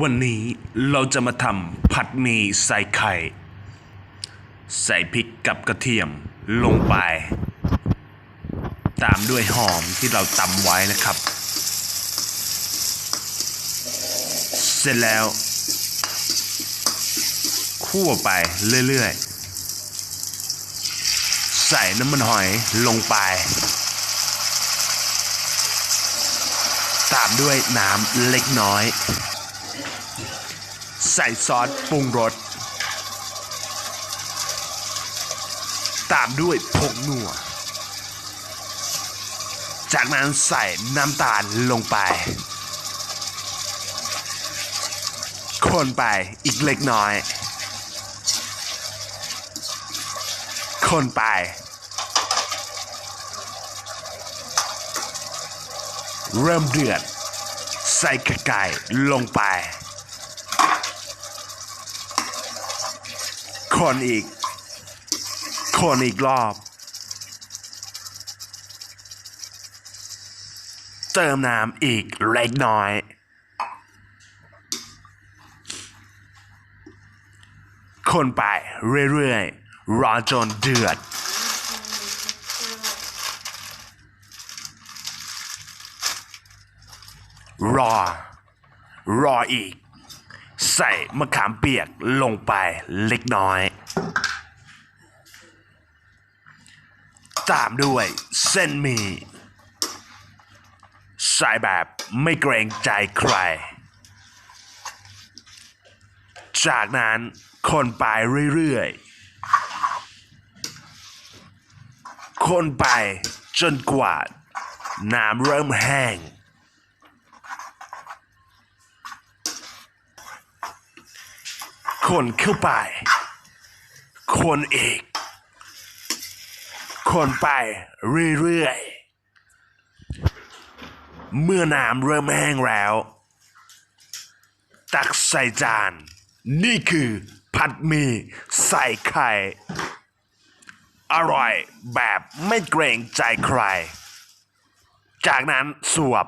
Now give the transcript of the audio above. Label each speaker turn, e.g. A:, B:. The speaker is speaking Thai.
A: วันนี้เราจะมาทำผัดหมี่ใส่ไข่ ใส่พริกกับกระเทียมลงไป ตามด้วยหอมที่เราตำไว้นะครับ เสร็จแล้วคั่วไปเรื่อยๆ ใส่น้ำมันหอยลงไป ตามด้วยน้ำเล็กน้อย ใส่ซอสปรุงรส ตามด้วยผงนัว จากนั้นใส่น้ำตาลลงไป คนไปอีกเล็กน้อย คนไป เริ่มเดือด ใส่ไก่ลงไป คนอีก คนอีกรอบ เติมน้ำอีกเล็กน้อยคนไปเรื่อยๆรอจนเดือด รอ รออีก ใส่มะขามเปียกลงไปเล็กน้อย ตามด้วยเส้นหมี่ใส่แบบไม่เกรงใจใคร จากนั้นคนไปเรื่อยๆ คนไปจนกว่า น้ำเริ่มแห้ง คนเข้าไป คนอีก คนไปเรื่อยๆ เมื่อน้ำเริ่มแห้งแล้ว ตักใส่จาน นี่คือผัดหมี่ใส่ไข่ อร่อยแบบไม่เกรงใจใคร จากนั้นสวบ